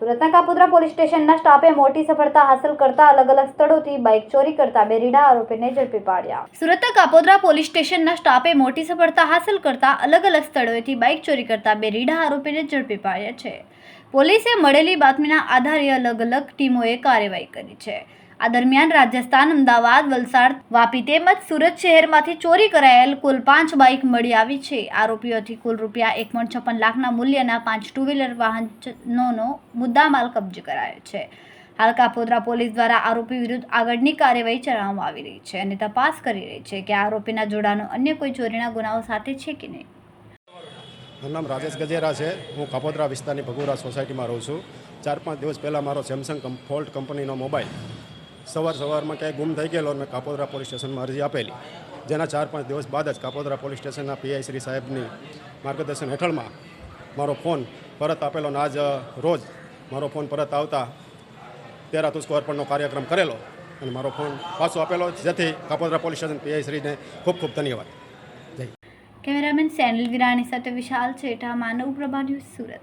સુરતના કાપોદ્રા પોલીસ સ્ટેશનના સ્ટાફે મોટી સફળતા હાંસલ કરતા અલગ અલગ સ્થળોથી બાઇક ચોરી કરતા બે રીડા આરોપીને ઝડપી પાડ્યા. સુરતના કાપોદ્રા પોલીસ સ્ટેશનના સ્ટાફે મોટી સફળતા હાંસલ કરતા અલગ અલગ સ્થળોએથી બાઇક ચોરી કરતા બે રીડા આરોપીને ઝડપી પાડ્યા છે. પોલીસે મળેલી બાતમીના આધારે અલગ અલગ ટીમોએ કાર્યવાહી કરી છે. આ દરમિયાન રાજસ્થાન, અમદાવાદ, વલસાડ, વાપી તેમજ સુરત શહેરમાંથી ચોરી કરાયેલ કુલ પાંચ બાઇક મળી આવી છે. આરોપીઓથી કુલ રૂપિયા એક પોઈન્ટ છપ્પન લાખના મૂલ્યના પાંચ ટુ વ્હીલર વાહનોનો મુદ્દામાલ કબજે કરાયો છે. હાલ કાપોદ્રા પોલીસ દ્વારા આરોપી વિરુદ્ધ આગળની કાર્યવાહી ચલાવવામાં આવી રહી છે અને તપાસ કરી રહી છે કે આરોપીના જોડાનો અન્ય કોઈ ચોરીના ગુનાઓ સાથે છે કે નહીં. મારું નામ રાજેશ ગજેરા છે. હું કાપોદ્રા વિસ્તારની ભગુરા સોસાયટીમાં રહું છું. ચાર પાંચ દિવસ પહેલાં મારો સેમસંગ ફોલ્ટ કંપનીનો મોબાઈલ સવાર સવારમાં ક્યાંય ગુમ થઈ ગયેલો અને કાપોદ્રા પોલીસ સ્ટેશનમાં અરજી આપેલી. જેના ચાર પાંચ દિવસ બાદ જ કાપોદરા પોલીસ સ્ટેશનના પીઆઈ શ્રી સાહેબની માર્ગદર્શન હેઠળમાં મારો ફોન પરત આપેલો અને આજ રોજ મારો ફોન પરત આવતા તેરા તુસ્કો અર્પણનો કાર્યક્રમ કરેલો અને મારો ફોન પાછો આપેલો, જેથી કાપોદરા પોલીસ સ્ટેશન પીઆઈ શ્રીને ખૂબ ખૂબ ધન્યવાદ. કેમેરામેન સેનલ વિરાણી સાથે વિશાલ છેઠા માનવ પ્રભા ન્યૂઝ સુરત.